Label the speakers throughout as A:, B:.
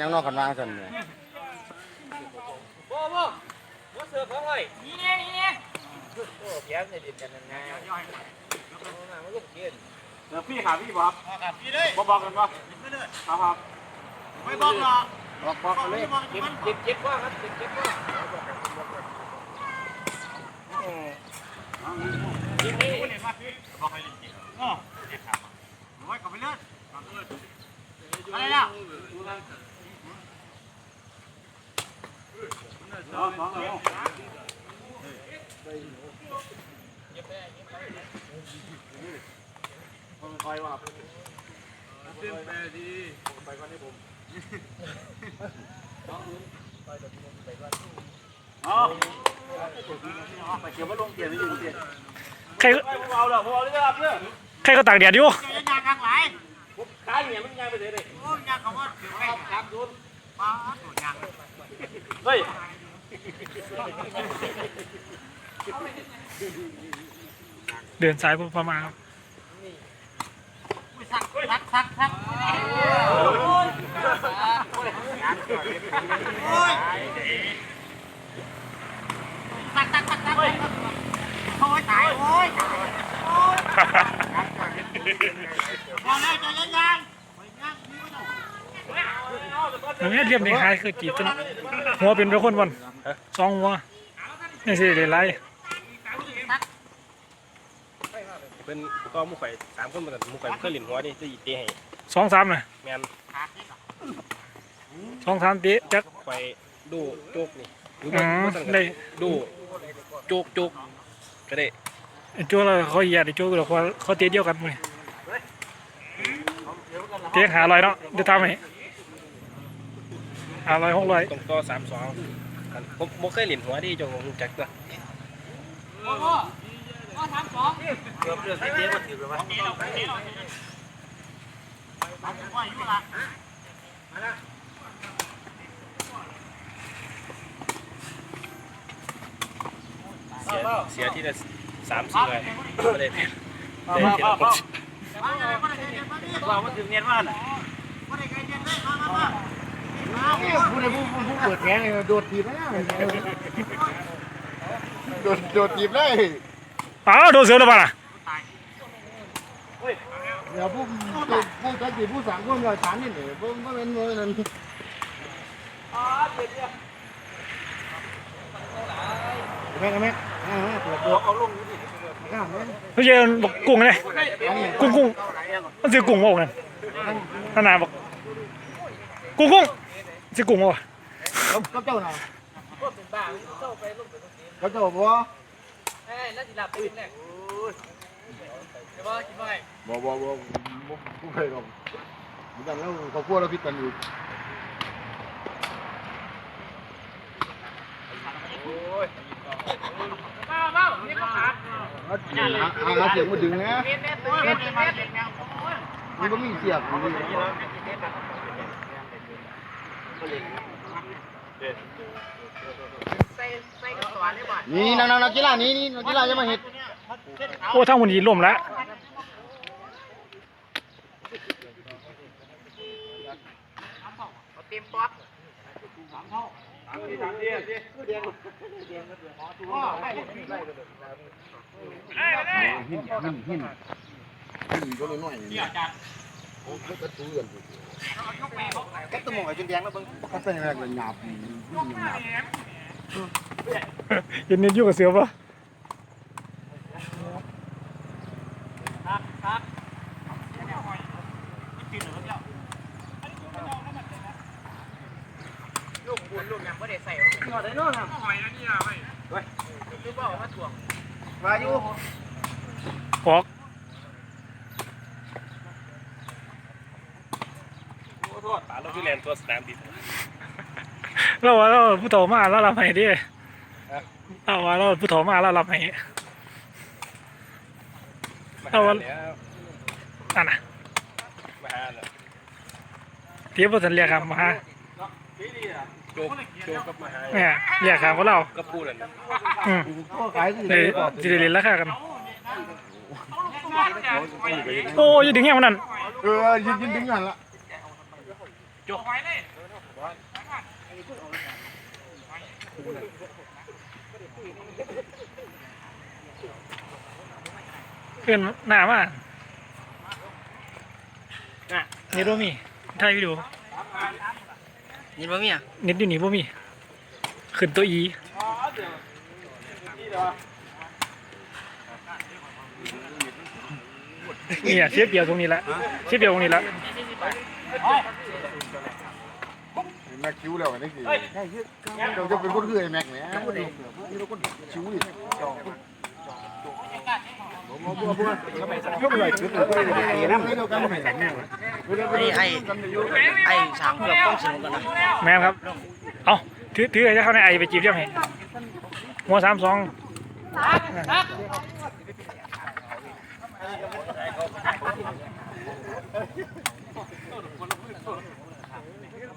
A: ยังนอกกันวางสันเนี่ย
B: บ่บ่บ่เสือกเขาไว้นี่เนี่ยนี่เนี่ยโอ้แย้มในดินกันยังไงย่อยมามันลูกเกิน
C: เดี๋ยวพี่หาพี่บอก
B: ครับพี่เลย
C: บอกบอกกันป่ะครับครับ
B: ไม่บอกหรอก
A: บอกบอกกันเลย
B: เจ็บเจ็บเจ็บว่าครับเจ็บเจ็บว่ายิงนี่บอกให้ลิงกินอ๋อเจ็บครับโอ้ยกลับไปเลือดอะไรล่ะ
C: สองสองแล้ว
A: คอยว่า
C: อ๋อไปเกี่ยวว่าลงเกียร์ไม่อยู่เกียร์
D: ใคร
C: ไม่พวกเหรอกพวกเราเลือกเลือก
D: ใครก็ตากแดดอยู่
B: จะยางข้างหล
C: ขายเนี่ยมันยังไปเลยเลย
B: โอ้ยางเขาว่าถือไปครับดูป้าตัวยาง
C: เฮ้ย
D: เดินสายประมาณครับ
B: พอแล้วจะยังยัง
D: มันไม่เรียบในคายคือจีบจนหัวเป็นเป็นคนวันสองหัวนี่สิเดี๋ยวไร
E: เป็นก็มุกไข่สามคนเหมือนกันมุกไข่เคยหลินหัวนี่จะอีเตะให้
D: สองสามน่ะ
E: แมน
D: สองสามเตะจัก
E: ไข่ดูโจกนี่หรือ
D: อื
E: ว่ามว่าตั้ง
D: ได้
E: ดูโจกโจกก็ได้
D: ไอ้โจ้เราเขาเหยียดไอ้โจ้เราเขาเขาเตะเดียวกันเลยเตะหาลอยเนาะเดี๋ยวทำให้ หาลอยหกลอย
E: ตรงต่อสามสองผมมุกเคยหลินหัวที่เจงจักตัว
B: โอ้โหก็ทำสอง
C: เริ่มเรื่องที่เจ๊มาถือไปวะ
B: ว่าอยู่ละ
E: เสียเสียที่ละสามสี่เลยไม่ได้เพียง
C: เอาเอาเอาเอา
B: มาเลยมาเลยมาเลย
C: ว่ามันถึงเนียนมากน่ะ
B: มา
A: ผู้ใดผู้ผู้เปิดแงโดดทีบแล้วโดดโดดทีบเลย
D: อ้าวโดนเสือแล้วป่ะล่ะ
A: เดี๋ยวผู้ผู้ผู้ตะกี้ผู้สั่งคนเราฐานนี่เนี่ยเพิ่งก็เป็นเงินนั่นแม่แม่แม่เปิดตัว
C: เอาลงดูดิ
A: ข้ามเลย
D: ไม่ใช่บอกกุ้งไงกุ้งกุ้งมันซื้อกุ้งมาบอกนั่นขนาดบอกกุ้งกุ้ง ซื้อกุ้งมาบอก
A: ก็เจ้าหน่อย
B: พวกเป็นบ้าเจ้าไปลูกไปลูกเสีย
A: ก็เจ้าบัว
B: เอ้ยแล้วสิหลับตื่นแน่เดี๋ยวว่ากินว่าไง
A: บัวบัวบัวผู้เคยหรอกเหมือนกันแล้วเขากลัวเราพิดกันอยู่
B: มามานี่ก็ขาด
A: หาหาเสียงมาดึงนะ
B: เม็ดเม็ดเม็ดเม็ดเม็ดเม็ดเม็ด
A: มันก็มีเสียง อยู่
B: ใส่ใส่กระสวนได้บ่
A: นี่นักนักกีฬานี่นี่นักกีฬาจะมาเห็ด
D: โอ้ทั้งหมดนี้ล่มแล้ว
B: เต็มป๊อต
C: ที่สามที่ที่
A: หินหินหินหินก็เลยน้อยนี่โอ้ ก็ตู้กันก็ต้องมองไอ้จนแดงแล้วเบิ่งก็เป็นอะไรกันหยาบหยาบ
D: เย็นเย็นอยู่กับเสือป่ะ
B: ลูกบุญลูกยังไม่ได้ใส่หอดได้นู่นครับหอยอันนี้อะไม่เฮ้ยคือบอกว่าถ่วง
A: มาอยู่
D: ออก
E: โทษตาเราที่แลนตัวสนามบิน
D: เราว่าเราผู้โตมาแล้วรับให้ดิเราว่าเราผู้โตมาแล้วรับให้
E: มา
D: เอา
E: หาวะแล้ว
D: นั่นน่ะ
E: มาหาแล้ว
D: เทียบสันเรียกครับมาฮะ
E: โจกโจกกับมาหา
D: เนี่ยเรียกครับของเรา
E: ก็พูดนั่น
D: อืม
A: ก็ขายสิ
D: เลยจะได้เรียนราคากันโอ้ยดึงแง่มันนั่น
A: เออยืนยืนดึงกันละ
E: โจก
D: เพื่อนหน้ามาน่ะเน็ตบ่มีถ่ายวิดีโอ
F: นี่บ่มีอะ
D: เน็ตอยู่นี่บ่มี ขึ้นตัวอีนี่อะเสียเปรียบตรงนี้ละเสียเปรียบตรงนี้ละ
C: แม็กคิวแล้วนี่สิเราจะเป็นคนคือไอ้แม็กเนี่ยนี่เราคนคิวดิยกเลยชุดเลยไอ้น้ำนี่เรากันไม่ได้
F: ไอ้ไอ้สามเกือบต้องสนุกกันนะ
D: แม่นครับ เอาถือถือให้เข้าในไอไปจีบยังไงหัวสามสอง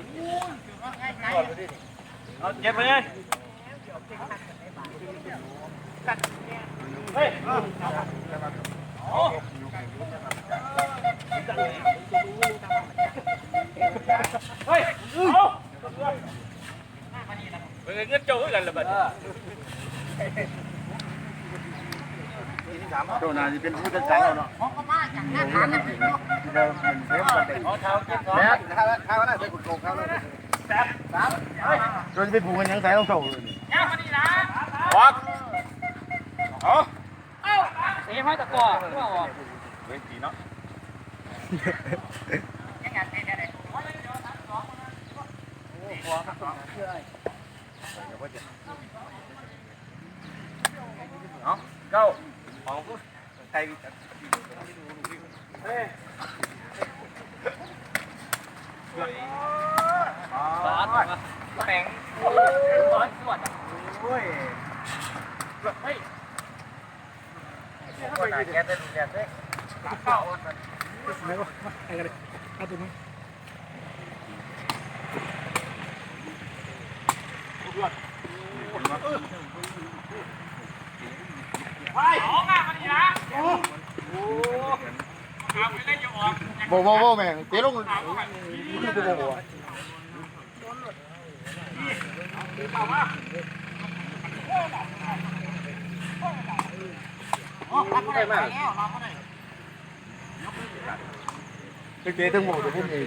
E: เราเป็นเซ
C: ฟกันเด็ก
F: เอาเท้าเก็บก่อน
C: แม็กข้าวข้าวน่าจะกุดโกงข้าวน่า เราจะไปผูกกันยังไงต้องโซ่เลย
E: วักเอา
F: เสียห้อยตะกอว่าออก
E: เฮ้ยตีเนาะเอาเก้าของกู ไทย
F: บาสแข็งร้อนสวด
C: โอ้ย
F: คนไหนแกจะดูแลด้วย
D: ไม่ว่าไอ้กันเลยเอาตัวนี้
C: โบโบโบแม่เจ๊ลงนี่คือโบโบ
F: ได้มาก
C: เจ๊ทั้งหมดจะพูดเอง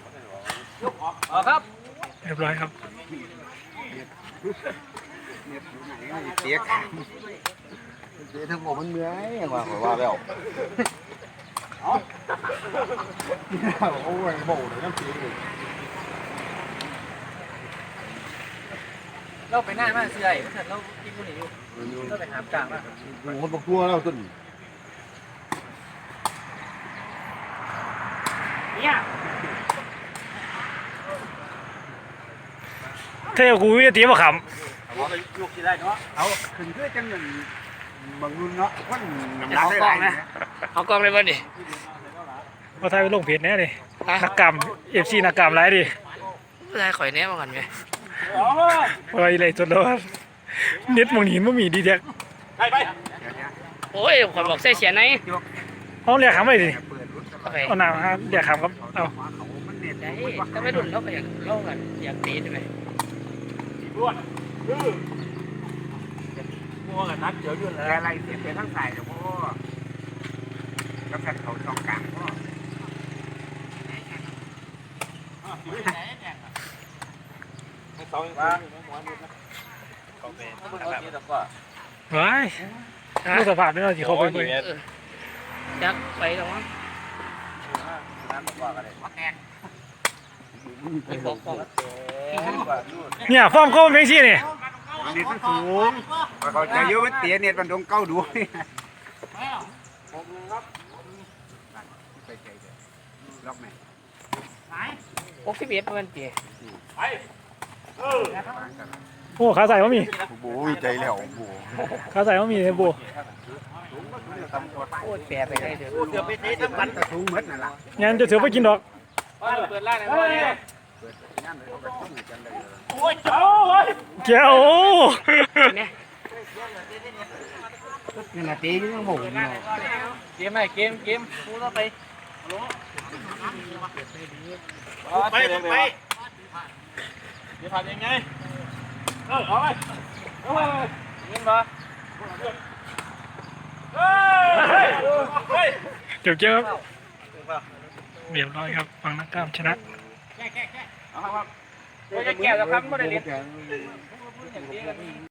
C: ออก
F: ครับ
E: เรี
D: ยบร้อยครับ
C: เจ๊ขเจ๊ทั้งหมดมันเหนื่อยอย่างว่าว่าแล้วโอ้ยโบเลยน้ำเสียเลย
F: เราไปหน้ามากเสื่อยเสร็จเรากินคนนี้อยู่เราไปหามกลางมา
C: คนบอกตัวแล้วต้น
D: เท่ากูวิทยาตีมาข
A: ว่าไปยุกที่ได้เนาะ
C: เอาขึ้นคือจังหนึ่งบางรุ่นเนาะคนน้ำหนักได้หลายนะ
F: เอากล้องเลยบ่ดิ
D: เอาไทยไปลงเพจแน่ดินักกรรมเอฟซีนักกรรมไรดิ
F: ผู้ชายข่อยแน่มาก่อนไหม
D: อะไรเลยจนแล้วเน็ตมองหินมันมีดีแท็ก
E: ไปไป
F: โอ้ยข่อยบอกใส่เสียไหน
D: เอาเรียกคำอะไรดิ
C: เปิดรถ
F: โอเค
D: เอาหน้ามาเรียกคำครับเอา
C: เขามันเน็ต
F: ได้ถ้าไม่ดุนเราก็อยากเล่ากันอยากตีใช่ไหม
E: รวดมัวกันนักเดี๋ยวยืน
C: แต่อะไรเสียไปทั้งสายแต่พ่อแล้วแฟนเขาช่องกลางพ่อ
E: สองว่าหัวนิดนะเขาไป
D: ว้ายดูสภาพนี่เราที่เขาไปเบิ่ง
F: อยากไปตรงนั้นไม่บอกบอก
D: เนี่ยฟอร์มเขาเป็นซี่นี่
C: เน็ตมันสูงเขาจะเยอะมันเตี้ยเน็ตมันดงเก้าดูนี่ไปใจเด้อล็อกไหม
F: หกสิบเอ็ดประมาณปี
D: โอ้ขาใส่ว่ามี
C: โอ้ยใจแล้วโอ้โห
D: ขาใส่ว่ามีเทมโบ
F: โอ้ยแปรไปได้เถอะ
A: เดี๋ยวไปตีทั้ง
C: มันกระทุ้งมัดนั่นล่ะ
D: งั้นจะถือไปกินดอก
F: เปิดร้านไหนพ่อเนี่ย
C: งานเลยเขากระทุ้งให้กันเลย
E: โอ้ยเจ้าเฮ้ย
D: เจ้าโอ้
F: เนี่ย
C: นี่นาตียังบ่เนาะ
F: เกมไหนเกมเกมพูดต่อไป
E: ไปไปเดี๋ยวผ่านยังไงเออเอาไปเอาไป
F: ยิงบ่
E: เฮ้ยเฮ้ย
D: เดี๋ยวเจ้าครับ เรียบร้อยครับฟังนักกล้ามชนะ
F: เราจะแก้วครับไม่ได้เรียน